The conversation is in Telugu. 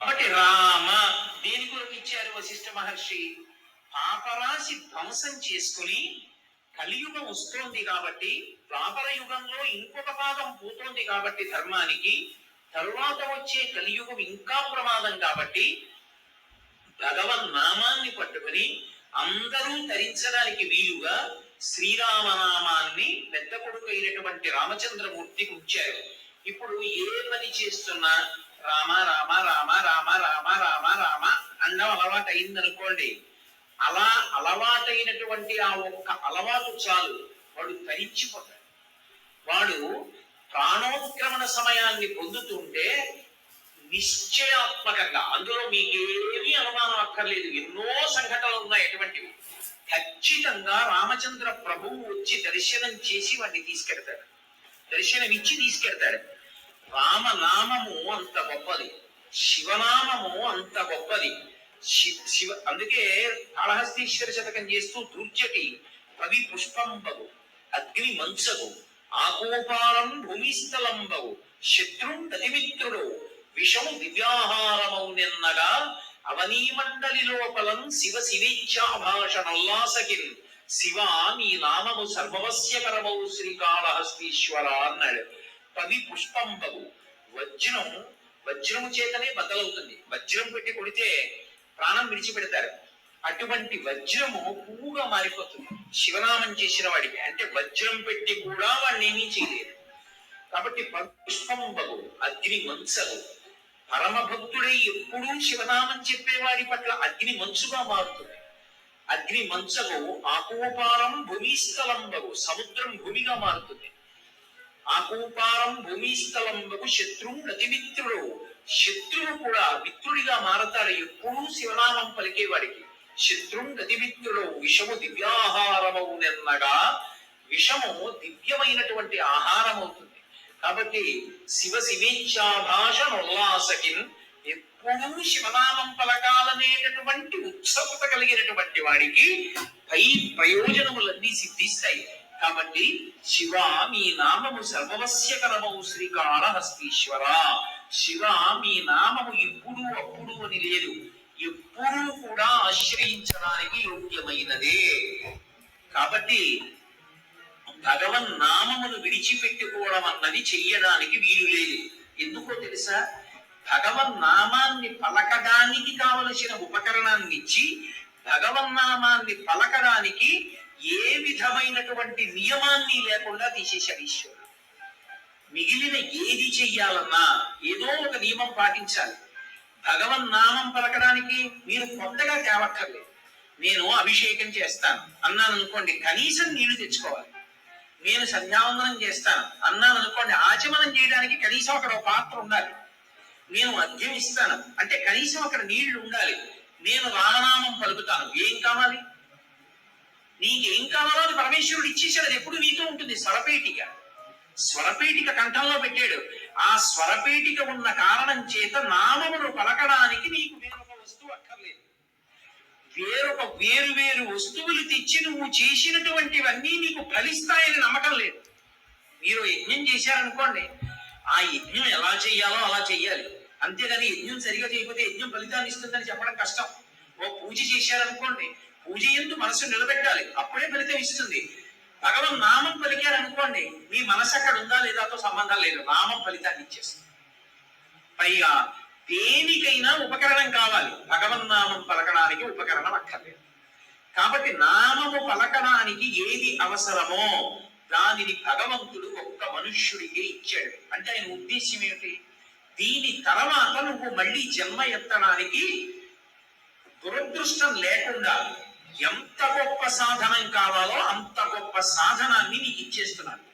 కాబట్టి రామ దేని కొరకు ఇచ్చారు వశిష్ఠ మహర్షి? పాపరాశి ధ్వంసం చేసుకుని కలియుగం వస్తోంది కాబట్టి ద్వాపర యుగంలో ఇంకొక భాగం పోతోంది కాబట్టి ధర్మానికి తరువాత వచ్చే కలియుగం ఇంకా ప్రమాదం కాబట్టి భగవన్ నామాన్ని పట్టుకుని అందరూ ధరించడానికి వీలుగా శ్రీరామనామాన్ని పెద్ద కొడుకు అయినటువంటి రామచంద్రమూర్తికి ఉంచారు. ఇప్పుడు ఏ పని చేస్తున్నా రామ రామ రామ రామ రామ రామ రామ అండం అలవాటు అయిందనుకోండి అలా అలవాటైనటువంటి ఆ ఒక్క అలవాటు చాలు. వాడు తరించిపోతాడు. వాడు ప్రాణోత్క్రమణ సమయాన్ని పొందుతుంటే నిశ్చయాత్మకంగా అందులో మీకేమీ అనుమానం అక్కర్లేదు. ఎన్నో సంఘటనలు ఉన్నాయి అటువంటివి. ఖచ్చితంగా రామచంద్ర ప్రభువు వచ్చి దర్శనం చేసి వాడిని తీసుకెడతాడు. దర్శనం ఇచ్చి తీసుకెడతాడు. రామనామము అంత గొప్పది. శివనామము అంత గొప్పది. శివ అందుకే కాళహస్తీశ్వర శతకం చేస్తూ దుర్జటి కవి పుష్పంబగు అగ్ని మంచగు ఆకోపాలం భూమిస్థలంబగు శత్రుం గతిమిత్రుడు విషము దివ్యాహారమౌ నిన్నగా అవనీ లోపలం శివ శివేచ్ఛాభాషణల్లాసకిన్. శివ నీ నామము సర్వవస్యకరమౌ శ్రీకాళహస్తీశ్వర అన్నాడు కవి పుష్పంబగు. వజ్రం వజ్రము చేతనే బద్దలవుతుంది. వజ్రం పెట్టి కొడితే ప్రాణం విడిచిపెడతారు. అటువంటి వజ్రము పువ్వుగా మారిపోతుంది. శివనామం చేసిన వాడికి. అంటే వజ్రం పెట్టి కూడా వాడిని ఏమీ చేయలేదు. కాబట్టి పుష్పంబగు అగ్ని మంచగు. పరమ భక్తుడై ఎప్పుడూ శివనామం చెప్పేవాడి పట్ల అగ్ని మంచుగా మారుతుంది. అగ్ని మంచగు ఆకూపారం భూమిస్థలంబగు సముద్రం భూమిగా మారుతుంది. ఆకూపారం భూమిస్థలంబకు శత్రువు నతిమిత్రుడు శత్రువు కూడా మిత్రుడిగా మారతాడు. ఎప్పుడూ శివనామం పలికేవాడికి. శత్రువు నతిమిత్రుడు విషము దివ్యాహారమవునెన్నగా విషము దివ్యమైనటువంటి ఆహారం అవుతుంది కాబట్టి శివ శివేచ్ఛాభాష ఉల్లాసకిన్ ఎప్పుడూ శివనామం పలకాలనేటటువంటి ఉత్సవత కలిగినటువంటి వాడికి పై ప్రయోజనములన్నీ సిద్ధి కాబట్టి శివ మీ నామము సర్వవస్యకరమౌ శ్రీకాళహస్తీశ్వర. శివ మీ నామము ఇప్పుడు అప్పుడు అని లేదు. ఎప్పుడూ కూడా ఆశ్రయించడానికి యోగ్యమైనదే. కాబట్టి భగవన్ నామమును విడిచిపెట్టుకోవడం అన్నది చెయ్యడానికి వీలు లేదు. ఎందుకో తెలుసా? భగవన్ నామాన్ని పలకడానికి కావలసిన ఉపకరణాన్ని ఇచ్చి భగవన్ నామాన్ని పలకడానికి ఏ విధమైనటువంటి నియమాన్ని లేకుండా తీసేశాడు ఈశ్వరుడు. మిగిలిన ఏది చెయ్యాలన్నా ఏదో ఒక నియమం పాటించాలి. భగవన్ నామం పలకడానికి మీరు కొత్తగా తేవక్కర్లేదు. నేను అభిషేకం చేస్తాను. అన్నాను అనుకోండి కనీసం నీళ్ళు తెచ్చుకోవాలి. నేను సంధ్యావందనం చేస్తాను. అన్నాను అనుకోండి ఆచమనం చేయడానికి కనీసం అక్కడ ఒక పాత్ర ఉండాలి. నేను మద్యం ఇస్తాను. అంటే కనీసం అక్కడ నీళ్ళు ఉండాలి. నేను రామనామం పలుకుతాను. ఏం కావాలి? నీకేం కావాలో అది పరమేశ్వరుడు ఇచ్చేసాడు అది ఎప్పుడు నీతో ఉంటుంది? స్వరపేటిక. స్వరపేటిక కంఠంలో పెట్టాడు. ఆ స్వరపేటిక ఉన్న కారణం చేత నామమును పలకడానికి నీకు వేరొక వస్తువు అక్కర్లేదు. వేరొక వేరు వేరు వస్తువులు తెచ్చి నువ్వు చేసినటువంటివన్నీ నీకు ఫలిస్తాయని నమ్మకం లేదు. మీరు యజ్ఞం చేశారనుకోండి ఆ యజ్ఞం ఎలా చేయాలో అలా చెయ్యాలి. అంతేగాని యజ్ఞం సరిగా చేయకపోతే యజ్ఞం ఫలితాన్ని ఇస్తుందని చెప్పడం కష్టం. ఓ పూజ చేశారనుకోండి పూజ ఎందు మనసు నిలబెట్టాలి. అప్పుడే ఫలితం ఇస్తుంది. భగవన్ నామం పలికారనుకోండి మీ మనసు అక్కడ ఉందా లేదాతో సంబంధం లేదు. నామం ఫలితాన్ని ఇచ్చేస్తుంది. పైగా దేనికైనా ఉపకరణం కావాలి. భగవన్నామం పలకడానికి ఉపకరణం అక్కర్లేదు. కాబట్టి నామము పలకడానికి ఏది అవసరమో దానిని భగవంతుడు ఒక్క మనుష్యుడికే ఇచ్చాడు. అంటే ఆయన ఉద్దేశ్యం ఏమిటి? దీని తర్వాత నువ్వు మళ్ళీ జన్మ ఎత్తడానికి దురదృష్టం లేకుండా ఎంత గొప్ప సాధనం కావాలో అంత గొప్ప సాధనాన్ని నీకు ఇచ్చేస్తున్నాడు.